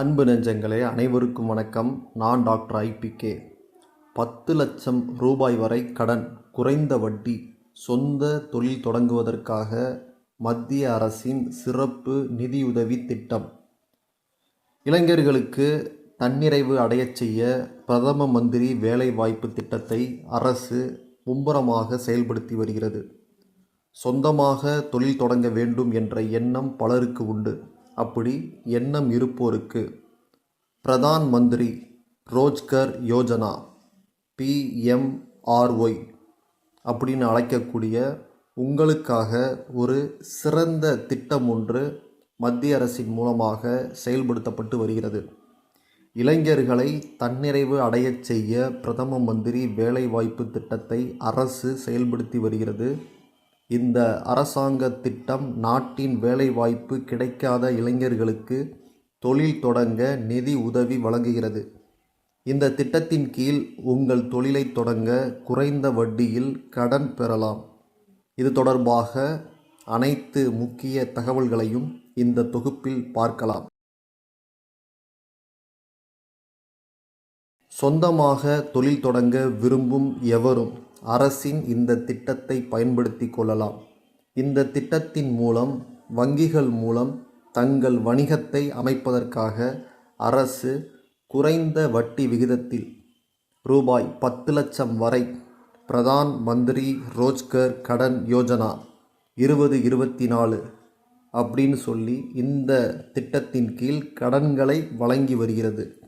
அன்பு நெஞ்சங்களே அனைவருக்கும் வணக்கம். நான் டாக்டர் ஐபிகே பத்து லட்சம் ரூபாய் வரை கடன் குறைந்த வட்டி சொந்த தொழில் தொடங்குவதற்காக மத்திய அரசின் சிறப்பு நிதியுதவி திட்டம். இளைஞர்களுக்கு தன்னிறைவு அடையச் செய்ய பிரதம மந்திரி வேலைவாய்ப்பு திட்டத்தை அரசு மும்முரமாக செயல்படுத்தி வருகிறது. சொந்தமாக தொழில் தொடங்க வேண்டும் என்ற எண்ணம் பலருக்கு உண்டு. அப்படி எண்ணம் இருப்போருக்கு. பிரதான் மந்திரி ரோஜ்கர் யோஜனா பிஎம்ஆர்ஒய் அப்படின்னு அழைக்கக்கூடிய உங்களுக்காக ஒரு சிறந்த திட்டம் ஒன்று மத்திய அரசின் மூலமாக செயல்படுத்தப்பட்டு வருகிறது. இளைஞர்களை தன்னிறைவு அடையச் செய்ய பிரதம மந்திரி வேலைவாய்ப்பு திட்டத்தை அரசு செயல்படுத்தி வருகிறது. இந்த அரசாங்க திட்டம் நாட்டின் வேலைவாய்ப்பு கிடைக்காத இளைஞர்களுக்கு தொழில் தொடங்க நிதி உதவி வழங்குகிறது. இந்த திட்டத்தின் கீழ் உங்கள் தொழிலை தொடங்க குறைந்த வட்டியில் கடன் பெறலாம். இது தொடர்பாக அனைத்து முக்கிய தகவல்களையும் இந்த தொகுப்பில் பார்க்கலாம். சொந்தமாக தொழில் தொடங்க விரும்பும் எவரும் அரசின் இந்த திட்டத்தை பயன்படுத்தி கொள்ளலாம். இந்த திட்டத்தின் மூலம் வங்கிகள் மூலம் தங்கள் வணிகத்தை அமைப்பதற்காக அரசு குறைந்த வட்டி விகிதத்தில் ரூபாய் பத்து லட்சம் வரை பிரதான் மந்திரி ரோஜ்கர் கடன் யோஜனா இருபது இருபத்தி நாலு அப்படின்னு சொல்லி இந்த திட்டத்தின் கீழ் கடன்களை வழங்கி வருகிறது.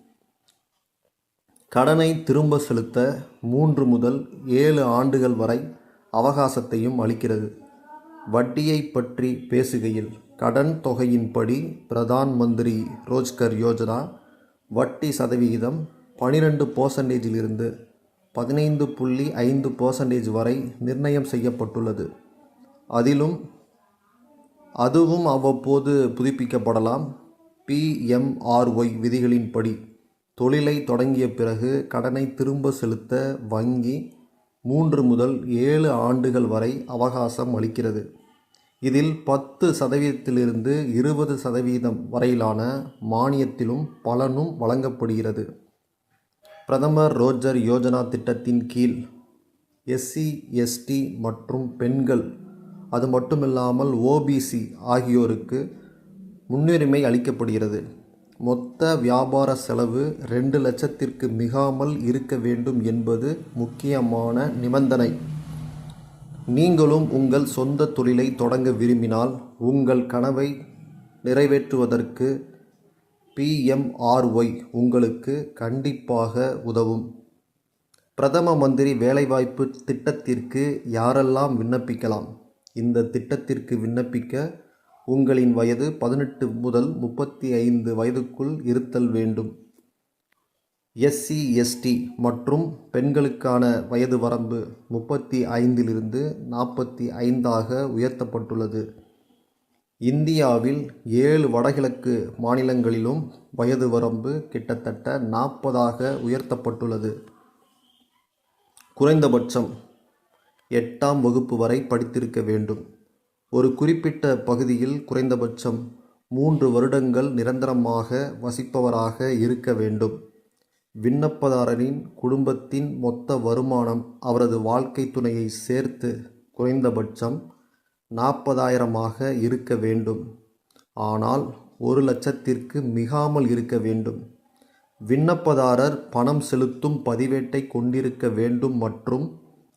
கடனை திரும்ப செலுத்த மூன்று முதல் ஏழு ஆண்டுகள் வரை அவகாசத்தையும் அளிக்கிறது. வட்டியை பற்றி பேசுகையில் கடன் தொகையின்படி பிரதான் மந்திரி ரோஜ்கர் யோஜனா வட்டி சதவிகிதம் பனிரெண்டு பர்சன்டேஜிலிருந்து பதினைந்து புள்ளி ஐந்து பர்சன்டேஜ் வரை நிர்ணயம் செய்யப்பட்டுள்ளது. அதிலும் அதுவும் அவ்வப்போது புதுப்பிக்கப்படலாம். பிஎம்ஆர்ஒய் விதிகளின்படி தொழிலை தொடங்கிய பிறகு கடனை திரும்ப செலுத்த வங்கி மூன்று முதல் ஏழு ஆண்டுகள் வரை அவகாசம் அளிக்கிறது. இதில் பத்து சதவீதத்திலிருந்து இருபது சதவீதம் வரையிலான மானியத்திலும் பலனும் வழங்கப்படுகிறது. பிரதமர் ரோஜர் யோஜனா திட்டத்தின் கீழ் எஸ்சி எஸ்டி மற்றும் பெண்கள் அது மட்டுமில்லாமல் ஓபிசி ஆகியோருக்கு முன்னுரிமை அளிக்கப்படுகிறது. மொத்த வியாபார செலவு ரெண்டு லட்சத்திற்கு மிகாமல் இருக்க வேண்டும் என்பது முக்கியமான நிபந்தனை. நீங்களும் உங்கள் சொந்த தொழிலை தொடங்க விரும்பினால் உங்கள் கனவை நிறைவேற்றுவதற்கு பிஎம்ஆர்ஒய் உங்களுக்கு கண்டிப்பாக உதவும். பிரதம மந்திரி வேலைவாய்ப்பு திட்டத்திற்கு யாரெல்லாம் விண்ணப்பிக்கலாம்? இந்த திட்டத்திற்கு விண்ணப்பிக்க உங்களின் வயது பதினெட்டு முதல் முப்பத்தி ஐந்து வயதுக்குள் இருத்தல் வேண்டும். எஸ்சி எஸ்டி மற்றும் பெண்களுக்கான வயது வரம்பு முப்பத்தி ஐந்திலிருந்து நாற்பத்தி ஐந்தாக உயர்த்தப்பட்டுள்ளது. இந்தியாவில் ஏழு வடகிழக்கு மாநிலங்களிலும் வயது வரம்பு கிட்டத்தட்ட நாற்பதாக உயர்த்தப்பட்டுள்ளது. குறைந்தபட்சம் எட்டாம் வகுப்பு வரை படித்திருக்க வேண்டும். ஒரு குறிப்பிட்ட பகுதியில் குறைந்தபட்சம் மூன்று வருடங்கள் நிரந்தரமாக வசிப்பவராக இருக்க வேண்டும். விண்ணப்பதாரரின் குடும்பத்தின் மொத்த வருமானம் அவரது வாழ்க்கை துணையை சேர்த்து குறைந்தபட்சம் நாற்பதாயிரமாக இருக்க வேண்டும். ஆனால் ஒரு லட்சத்திற்கு மிகாமல் இருக்க வேண்டும். விண்ணப்பதாரர் பணம் செலுத்தும் பதிவேட்டை கொண்டிருக்க வேண்டும் மற்றும்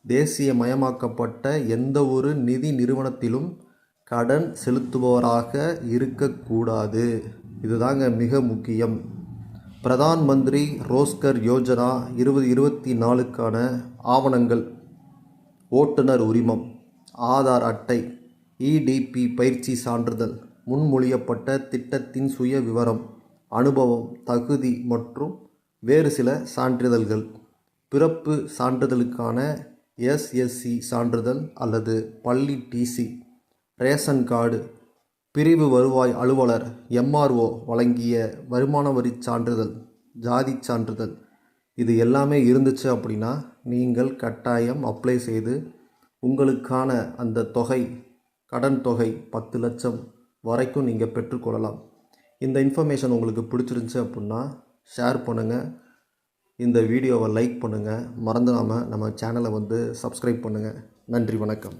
தேசியமயமாக்கப்பட்ட எந்த ஒரு நிதி நிறுவனத்திலும் கடன் செலுத்துபவராக இருக்கக்கூடாது. இதுதாங்க மிக முக்கியம். பிரதான் மந்திரி ரோஸ்கர் யோஜனா இருபது இருபத்தி நாலுக்கான ஆவணங்கள். ஓட்டுநர் உரிமம் ஆதார் அட்டை இடிபி பயிற்சி சான்றிதழ் முன்மொழியப்பட்ட திட்டத்தின் சுய விவரம் அனுபவம் தகுதி மற்றும் வேறு சில சான்றிதழ்கள். பிறப்பு சான்றிதழுக்கான எஸ்எஸ்சி சான்றிதழ் அல்லது பள்ளி டிசி ரேஷன் கார்டு. பிரிவு வருவாய் அலுவலர் எம்ஆர்ஓ வழங்கிய வருமான வரி சான்றிதழ் ஜாதி சான்றிதழ். இது எல்லாமே இருந்துச்சு அப்படின்னா நீங்கள் கட்டாயம் அப்ளை செய்து உங்களுக்கான அந்த தொகை கடன் தொகை பத்து லட்சம் வரைக்கும் நீங்கள் பெற்றுக்கொள்ளலாம் இந்த இன்ஃபர்மேஷன் உங்களுக்கு பிடிச்சிருந்துச்சி அப்படின்னா ஷேர் பண்ணுங்கள் இந்த வீடியோவை லைக் பண்ணுங்கள் மறந்துடாமல் நம்ம சேனலை வந்து சப்ஸ்கிரைப் பண்ணுங்கள் நன்றி வணக்கம்.